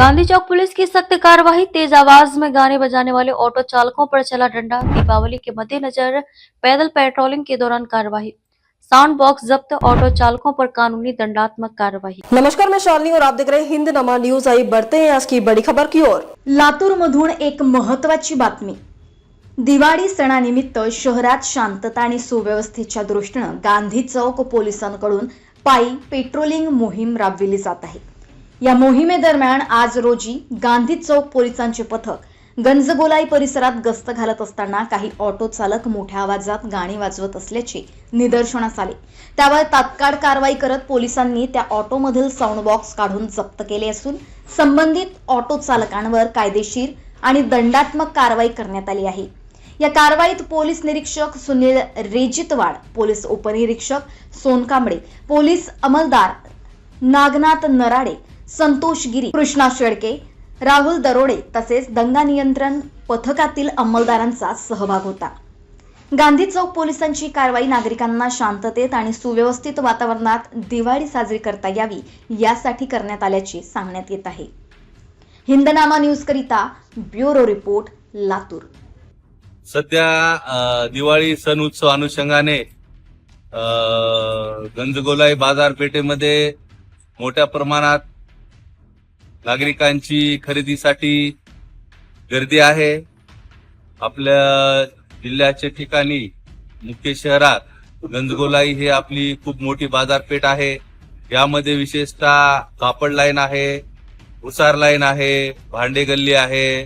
गांधी चौक police की सख्त कार्रवाई तेज आवाज में गाने बजाने वाले ऑटो चालकों पर चला डंडा। दीपावली के मद्देनजर पैदल पेट्रोलिंग के दौरान कार्रवाई साउंड बॉक्स जब्त ऑटो चालकों पर कानूनी दंडात्मक कार्रवाई नमस्कार मैं शालिनी और आप देख रहे हैं हिंद नमा न्यूज। आई बढ़ते हैं आज की बड़ी खबर की ओर। लातूरमधून एक महत्वाची बातमी. दिवाळी सणानिमित्त शहरात शांतता आणि सुव्यवस्थेच्या दृष्टीनं गांधी चौक पोलिसांकडून पायी पेट्रोलिंग मोहीम राबविली जात आहे. या मोहिमेदरम्यान आज रोजी गांधी चौक पोलिसांचे पथक गंजगोलाई परिसरात गस्त घालत असताना काही ऑटो चालक मोठ्या आवाजात गाणी वाजवत असल्याचे निदर्शनास आले. त्यावर तात्काळ कारवाई करत पोलिसांनी त्या ऑटोमधील साऊंड बॉक्स काढून जप्त केले असून संबंधित ऑटो चालकांवर कायदेशीर आणि दंडात्मक कारवाई करण्यात आली आहे. या कारवाईत पोलीस निरीक्षक सुनील रेजितवाड पोलीस उपनिरीक्षक सोनकांबळे पोलीस अंमलदार नागनाथ नराडे संतोष गिरी कृष्णा शेळके राहुल दरोडे तसेच दंगा नियंत्रण पथकातील अंमलदारांचा सहभाग होता. गांधी चौक पोलिसांची कारवाई नागरिकांना शांततेत आणि सुव्यवस्थित वातावरणात दिवाळी साजरी करता यावी यासाठी करण्यात आल्याचे सांगण्यात येत आहे. हिंदनामा न्यूज करिता ब्युरो रिपोर्ट लातूर. सध्या दिवाळी सण उत्सव अनुषंगाने गंजगोलाई बाजारपेठेमध्ये मोठ्या प्रमाणात नागरिकांची खरेदीसाठी गर्दी आहे. आपल्या जिल्ह्याच्या ठिकाणी मुख्य शहरात गंजगोलाई हे आपली खूप मोठी बाजारपेठ आहे. यामध्ये विशेषतः कापड लाईन आहे उसार लाईन आहे भांडे गल्ली आहे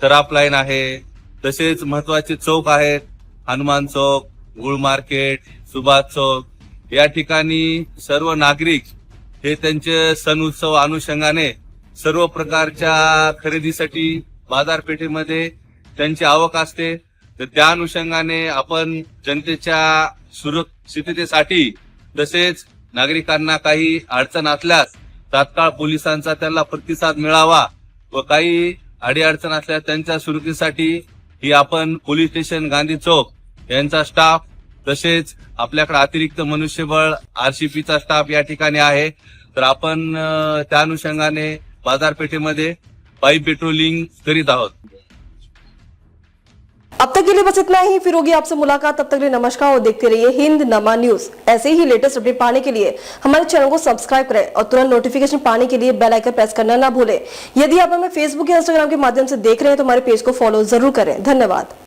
सराफ लाईन आहे. तसेच महत्त्वाचे चौक आहेत हनुमान चौक गुळ मार्केट सुभाष चौक. या ठिकाणी सर्व नागरिक हे त्यांचे सण उत्सव अनुषंगाने सर्व प्रकारच्या खरेदीसाठी बाजारपेठेमध्ये त्यांची आवक असते. तर त्या अनुषंगाने आपण जनतेच्या सुरक्षिततेसाठी तसेच नागरिकांना काही अडचण असल्यास तात्काळ पोलिसांचा त्यांना प्रतिसाद मिळावा व काही अडीअडचण असल्यास त्यांच्या सुरक्षेसाठी ही आपण पोलीस स्टेशन गांधी चौक यांचा स्टाफ तसेच आपल्याकडे अतिरिक्त मनुष्यबळ आरसीपीचा स्टाफ या ठिकाणी आहे. तर आपण त्या अनुषंगाने बाजारपेठेमध्ये पाईप पेट्रोलिंग करीत आहोत. अब तक के लिए बस इतना ही। फिर होगी आपसे मुलाकात। तब तक के लिए नमस्कार और देखते रहिए हिंद नमा न्यूज़। ऐसे ही लेटेस्ट अपडेट पाने के लिए हमारे चैनल को सब्सक्राइब करें और तुरंत नोटिफिकेशन पाने के लिए बेल आइकन प्रेस करना ना भूलें। यदि आप हमें फेसबुक या इंस्टाग्राम के माध्यम से देख रहे हैं तो हमारे पेज को फॉलो ज़रूर करें। धन्यवाद।